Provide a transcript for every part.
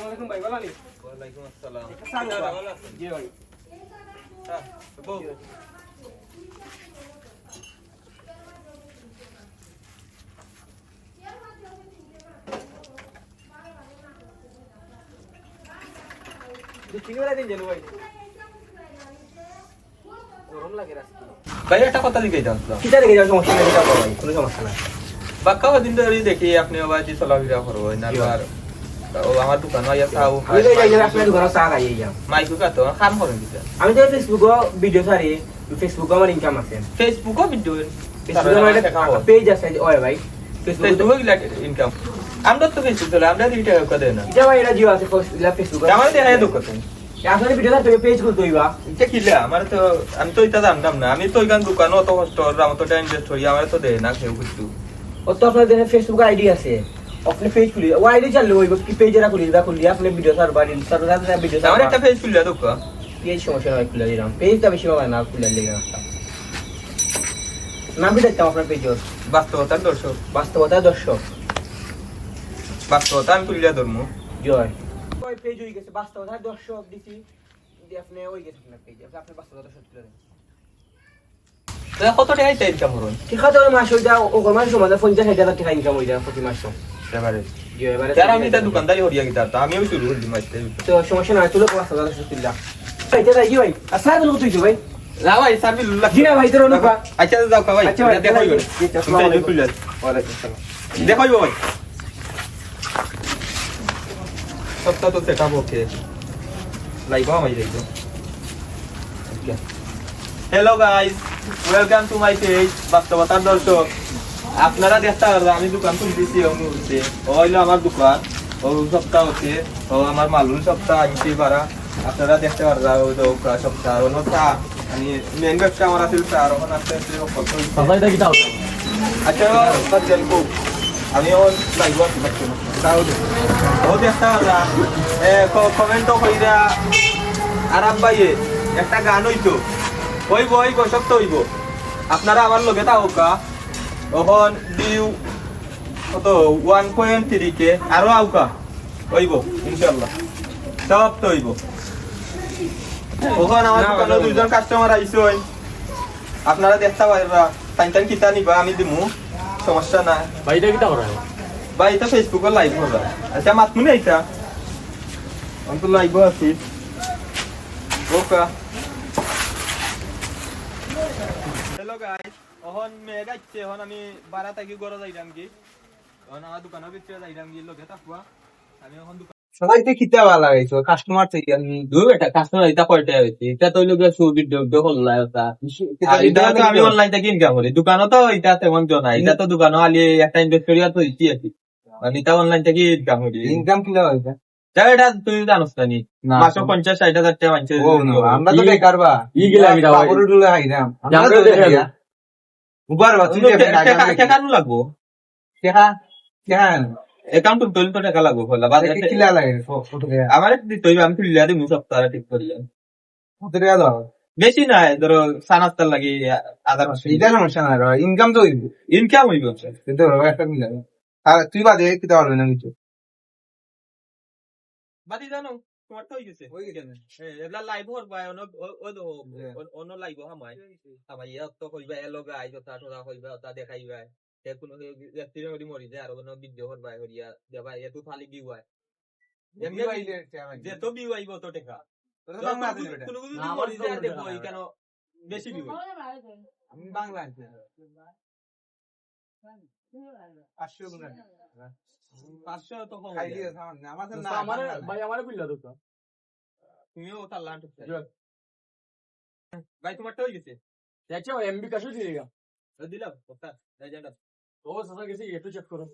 আসসালামু ভাই ভালো আছেন ওয়ালাইকুম আসসালাম। ভালো আছেন? জি ভাই। হ্যাঁ, বউ। ভাই। একটা কথা লিখে কিটা যাওয়ার সমস্যা? নেই ভাই কোনো সমস্যা নাই। বাক্কা দিন ধরে দেখি আপনি আবার চলাফেরা করব না আর আমার দোকান আইয়া চাও আমি তো যাই আপনার দোকানে চা খাই কাম আমি তো আমার ইনকাম আছে পেজ আছে ওই ভাই ফেসবুকে ফেসবুকও গিলা ইনকাম আমরা তো ফেসবুক চলে আমরা দুই টাকা করে না এটা ভাই এটা জিও আছে ফেসবুকে আমার দেখা দোকান আসলে পেজ খুলতে হইবা এটা কিলা আমার তো আমি তো এটা জানতাম না আমি তো ওইখান দোকান অত কষ্ট আমার তো ইনভেস্ট করি আমার তো দেয় না কেউ কিছু ও তো আপনার ফেসবুক আইডি আছে আপনি পেজ খুলি ও আইডি চাললে ওই কি পেজ এরা খুলি দা খুলি আপনি ভিডিও ছাড়বা রিল ছাড়বা ভিডিও আমার ছাড়বা একটা খুললে দোকান পেজ সমস্যা খুলে দিলাম পেজটা বেশি পাবে না খুলে দিলাম নাম কি দেখতাম আপনার পেজ বাস্তবতার দর্শক বাস্তবতা দর্শক বাস্তবতা আমি খুললে ধরবো জয় ওই পেজ হয়ে গেছে বাস্তবতা দর্শক দিছি আপনি ওই গেছে আপনার পেজ আপনি বাস্তবতা দেন কত টাকা ইনকাম করুন ঠিক আছে ওই মাস ওইটা ও মাস সময় পঞ্চাশ হাজার টাকা ইনকাম হয়ে যায় প্রতি মাস যারা আমি তার দোকানদারি হরিয়া গিয়ে তার আমিও শুরু করলি মাসতে তো সমস্যা নয় তুলে এটা তাই কি ভাই আর স্যার বলব তুই ভাই না ভাই সার্ভিস লুল্লা জি না ভাই, তোর অনুপা। আচ্ছা যাও কা ভাই ভাই, দেখাই জি, জি, আসসালামু আলাইকুম। খুললে ওয়ালাইকুম আসসালাম দেখাই ভাই সপ্তাহ তো সেটা ওকে লাইভ আমি যাইতো hello guys welcome to my page বাস্তবতার দর্শক আপনারা দেখতে পারবেন আমি দোকান খুলতেছি এই মুহূর্তে ও হইল আমার দোকান ও সপ্তাহ হচ্ছে ও আমার মালুন সপ্তাহ আনতে পারা আপনারা দেখতে পারবেন ও তো সপ্তাহ অন্য চা আমি মেন ব্যবসা আমার আছে চা আর ওখানে আস্তে আস্তে আচ্ছা খুব আমি ওর লাইভ আছি বাচ্চা তাও দে। ও দেখতে পারবেন এ কমেন্টও কইরা আরাম ভাইয়ে একটা গান হইতো হইব হইব সত্য হইব। আপনারা আমার লগে তাওকা তখন ডিউ কত? One point three K. আরও আউকা। হইব ইনশাল্লাহ সব তো হইব। ওখান আমার দোকানে দুইজন কাস্টমার আইসই। আপনারা দেখতে পারবা টাইম টাইম কিতা নিবা আমি দিমু। সমস্যা না ভাইটা কিটা করা বা এটা ফেসবুকে লাইভ হবা আচ্ছা মাতমুনি আইতা। আমি তো লাইভ আছি। ওকা হ্যালো গাইস এখন মেঘ আসছে এখন আমি বারা থাকি গড়ে যাইলাম কি এখন আমার দোকানের ভিতরে যাইলাম কি লোকে থাকুয়া আমি এখন দোকান সবাই তো খিতে ভালো লাগাইছো কাস্টমার থেকে দূর এটা কাস্টমার এটা কয়টা হইছে এটা তো লোকে সুবিধ ভিডিও হল ওটা এটা। তো আমি অনলাইন থেকে ইনকাম করি। দোকানও তো এটা তেমন জনা এটা তো দোকানও আলি একটা ইনভেস্ট করিয়া তো ইচ্ছি আছি। মানে এটা অনলাইন থেকে ইনকাম করি? ইনকাম হইছে এটা তুই জানোস না নি। মাসে পঞ্চাশ ষাট হাজার টাকা মানছে আমরা তো বেকার বা। ই গিলা লাগবো? টেকা টেকা অ্যাকাউন্ট তুলতে তো টাকা লাগবো হলা বাদ টেকা কিলা লাগে আমার দিতে হইবে আমি তুলিয়া দিমু সপ্তাহ ঠিক করিয়া। কত টাকা দাও। বেশি নাই ধরো সানাস্তার লাগি আধার মাসে এটা সমস্যা না ইনকাম তো হইব। ইনকাম হইব কিন্তু একটা মিলা আর তুই বাদে কিতে পারবে না কিছু? বাদি জানো তোমার তো হয়ে গেছে হয়ে লাইভ হর ভাই অন। অন্য লাইভ হামাই হামাই ইয়া তো কইবা এলো গাই যতা টোরা কইবা তা দেখাইবা। তে কোনো ব্যক্তি নদি মরি যায় আর কোনো ভিডিও হর ভাই হরিয়া দেবা এ তো ফালি কি হয় যে তো বিউ আইব তো টাকা। কোনো কোনো মরি যায় দেখো কেন? বেশি বিউ আমি বাংলা ভাই আমার কইলা তো তুমিও তার লান্ট যাক। ভাই তোমার তো হয়ে গেছে? দেখছ এমবি কাশো দিয়ে গা দিলাম কথা ও সাসা গেছে একটু চেক করো।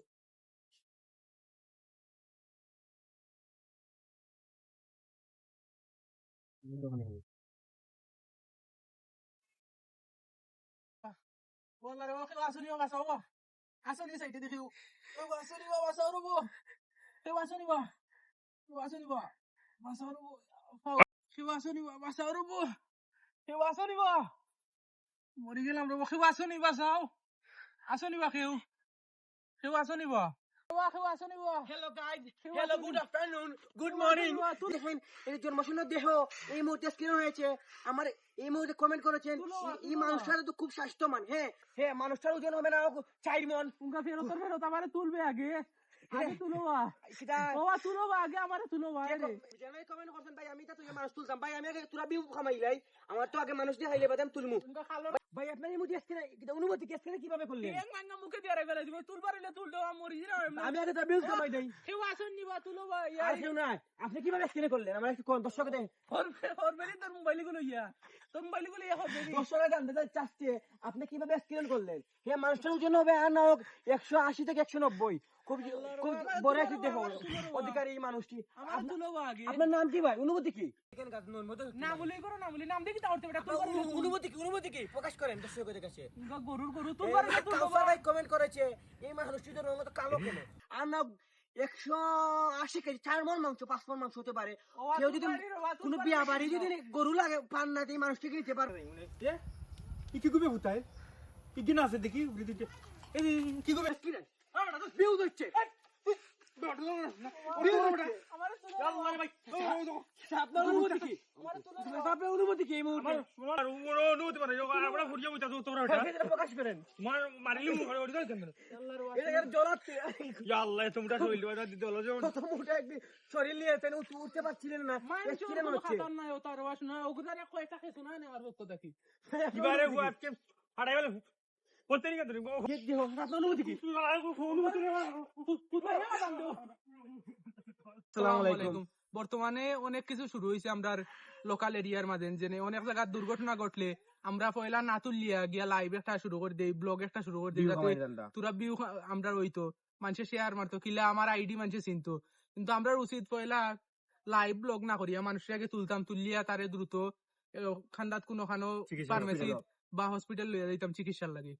Wala rin ako aso niyo kasawa. Oh, niyo ba? Eh, aso niyo ba? Aso niyo ba? Aso niyo ba? Aso niyo ba? Aso niyo ba? Aso niyo ba? মরি গেলাম রে বকে আছো নি বাসাও আসো নি বা কেউ কেউ আসো নি বা খেওয়া খেওয়া আসো নিবা। Hello guys hello good afternoon good morning দেখেন এই জন্মশূন্য দেহ এই মুহূর্তে স্ক্রিন হয়েছে। আমার এই মুহূর্তে কমেন্ট করেছেন এই- এই তো খুব স্বাস্থ্যমান হ্যাঁ। হ্যাঁ মানুষটার ওজন হবে না চার মন ফেরত ফেরত আমারে তুলবে আগে। আমারে তো তুই মানুষ আগে তো আগে মানুষ দিয়ে হাইলে বাদাম তুলমু। ভাই আপনার এই মুহূর্তে স্ক্রিন অনুমতি কে স্ক্রিনে কীভাবে করলেন? এক মাঙ্গা মুখে দিয়ে রেখে দিব? তুলবার হইলে তুল দেওয়া মরি না? আমি আগে তো বিউ কামাই দেই খেওয়া আসো নিবা তুলো বা আর কেউ না আপনি কীভাবে স্ক্রিনে করলেন? আমার একটু কোন দর্শক দেন হরবেলি তোর মোবাইলগুলো ইয়া। তোর মোবাইলগুলো ইয়া হবে দর্শকরা জানতে চাচ্ছে আপনি কীভাবে স্ক্রিন করলেন? হ্যাঁ মানুষটার ওজন হবে আর না হোক একশো আশি থেকে একশো নব্বই। খুব খুব বড় একটি দেহ অধিকারী এই মানুষটি। আমার তুলো বা আগে আপনার নাম কি ভাই? অনুভূতি কি? না বলেই করো না বলে নাম দেখি তাহলে বেটা তুলবার হইলে তুল। অনুভূতি কি অনুভূতি কি? প্রকাশ করেন দর্শকদের কাছে গরুর গরু তুলবার হইলে তুল কাউসার ভাই কমেন্ট করেছে এই মানুষটি রঙ তো কালো কেন? আর না একশো আশি কেজি চার মন মাংস পাঁচ মন মাংস হতে পারে। কেউ যদি কোনো বিয়া বাড়ি যদি গরু লাগে পান না এই মানুষটিকে নিতে পারবে। কি? গুবে ভুতায়? কি কিনা আছে দেখি কি করবে বিউ দিচ্ছে আমারে তুলো আপনার অনুভূতি কি? মুহূর্তে? সেটা প্রকাশ করেন। কত মোটা একদিন শরীর নিয়েছেন উঠ- উঠতে পারছিলেন না। মানুষের অ্যাক্সিডেন্ট কোনো নাই ও তার না দেখি। যে দেহ, আলাইকুম বর্তমানে অনেক কিছু শুরু হয়েছে আমরা লোকাল এরিয়ার মাঝে যে অনেক জায়গায় দুর্ঘটনা ঘটলে আমরা পয়লা না তুললিয়া গিয়া লাইভ একটা শুরু করে দেই ব্লগ একটা শুরু করে দিই যাতে তোরা বিউ আমরা মানুষে শেয়ার মারতো কিলা আমার আইডি মানুষে চিনতো। কিন্তু আমরা উচিত পয়লা লাইভ ব্লগ না করিয়া মানুষের আগে তুলতাম তুলিয়া তারে দ্রুত খান্দাত কোনো খানো ফার্মেসি বা হসপিটাল লইয়া যাইতাম চিকিৎসার লাগে।